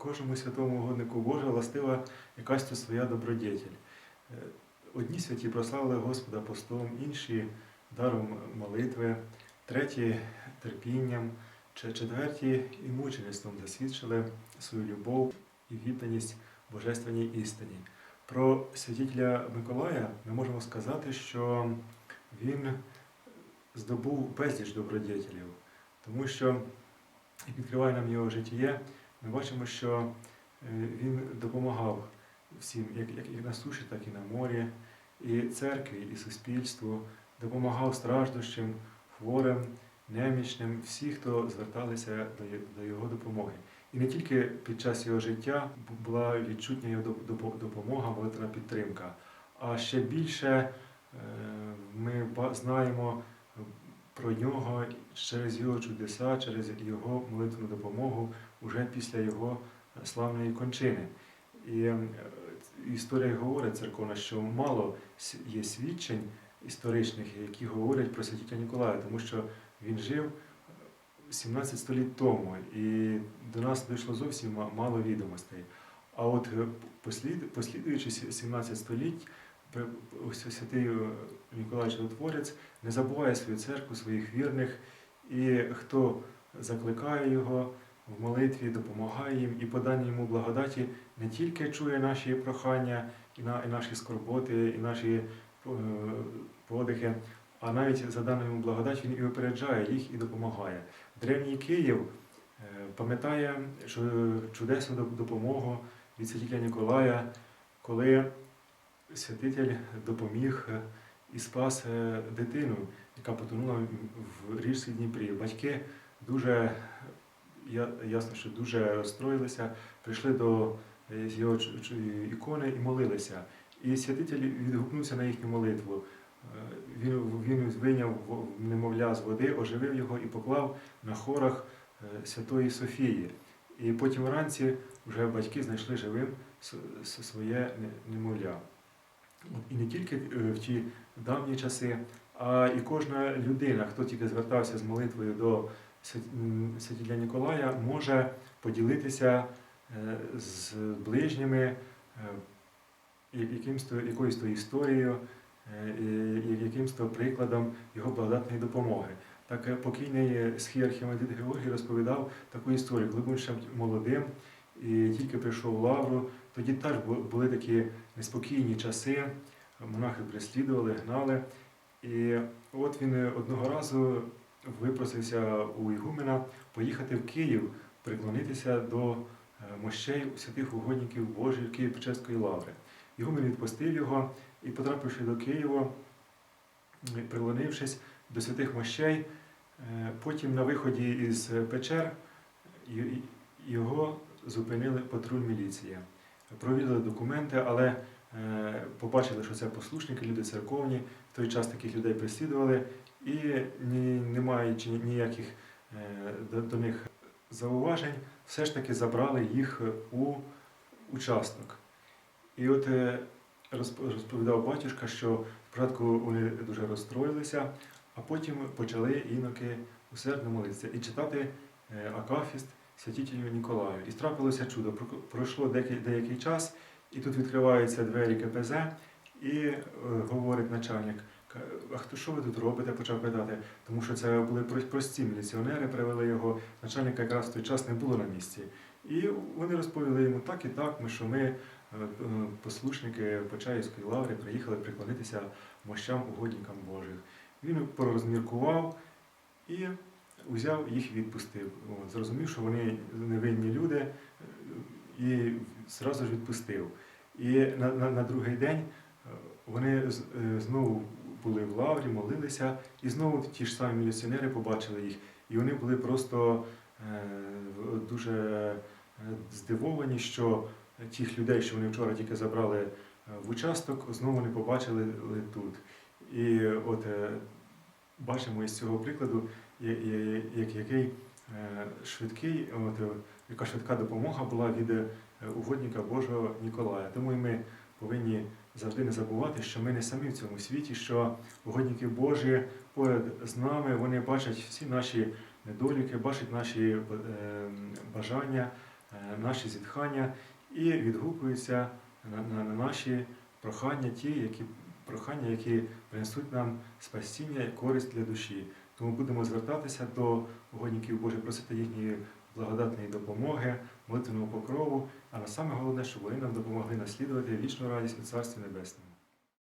кожному святому угоднику Божого властива якась то своя добродетель. Е, Одні святі прославили Господа постом, інші даром молитви, треті терпінням, четверті і мучеництвом засвідчили свою любов і відданість божественній істині. Про святителя Миколая ми можемо сказати, що він здобув безліч добродетелів, тому що, як відкриває нам його життя, ми бачимо, що е, він допомагав всім, як, і на суші, так і на морі, і церкві, і суспільству, допомагав страждущим, хворим, немічним, всі, хто зверталися до, його допомоги. І не тільки під час його життя була відчутня його доп- доп- допомога, молитвена підтримка, а ще більше е, ми знаємо про нього через його чудеса, через його молитвену допомогу уже після його славної кончини. І е, історія говорить церковна, що мало є свідчень історичних, які говорять про святителя Ніколая, тому що він жив 17 століть тому, і до нас дійшло зовсім мало відомостей. А от е, послідуючи 17 століть, святий е, Ніколай Чудотворець не забуває свою церкву, своїх вірних, і хто закликає його в молитві, допомагає їм і по даній йому благодаті не тільки чує наші прохання, і, на, і наші скорботи, і наші е, подихи, а навіть за даною йому благодать він і випереджає їх і допомагає. Древній Київ е, пам'ятає що чудесну допомогу від святителя Ніколая, коли святитель допоміг е, і спас е, дитину, яка потонула в річці Дніпрі. Батьки дуже ясно, що дуже розстроїлися, прийшли до е, його ікони і молилися. І святитель відгукнувся на їхню молитву. Е, Він, він вийняв немовля з води, оживив його і поклав на хорах е, Святої Софії. І потім вранці вже батьки знайшли живим своє не- немовля. І не тільки в ті давні часи, а і кожна людина, хто тільки звертався з молитвою до святителя Ніколая, може поділитися е, з ближніми е, якоюсь то історією, е, якимсь то прикладом його благодатної допомоги. Так покійний схій архімандрит Георгій розповідав таку історію, коли був ще молодим і тільки прийшов в лавру, тоді теж були такі неспокійні часи, монахи переслідували, гнали. І от він одного разу випросився у Ігумена поїхати в Київ, приклонитися до е, мощей святих угодників Божої Києво-Печерської лаври. Ігумен відпустив його і, потрапивши до Києва, м, приклонившись до святих мощей, е, потім на виході із печер його зупинили патруль міліції. Провірили документи, але е, побачили, що це послушники, люди церковні. В той час таких людей переслідували і не маючи ніяких е, до, них зауважень, все ж таки забрали їх у участок. І от е, розповідав батюшка, що спочатку вони дуже розстроїлися, а потім почали іноки усердно молитися і читати е, Акафіст святителю Ніколаю. І трапилося чудо. Пройшло деякий час, і тут відкриваються двері КПЗ, і е, говорить начальник. А хто що ви тут робите? почав питати, тому що це були про- прості міліціонери, привели його. Начальника якраз в той час не було на місці. І вони розповіли йому так і так, ми що ми, е, е, послушники Почаївської лаври, приїхали приклонитися мощам угодникам Божих. Він порозміркував і узяв їх відпустив. От, зрозумів, що вони невинні люди, і зразу ж відпустив. І на, на, на другий день е, вони е, знову були в лаврі, молилися, і знову ті ж самі міліціонери побачили їх. І вони були просто е, дуже е, здивовані, що тих людей, що вони вчора тільки забрали в участок, знову не побачили тут. І от е, бачимо із цього прикладу, я- я- як- який е, швидкий, от, яка швидка допомога була від е, угодника Божого Ніколая. Тому і ми повинні завжди не забувати, що ми не самі в цьому світі, що угодники Божі поряд з нами, вони бачать всі наші недоліки, бачать наші е, бажання, е, наші зітхання і відгукуються на, на, на наші прохання, ті, які, прохання, які принесуть нам спасіння і користь для душі. Тому будемо звертатися до угодників Божих, просити їхньої благодатної допомоги, молитвеного покрову, а на саме головне, щоб вони нам допомогли наслідувати вічну радість у Царстві Небесному.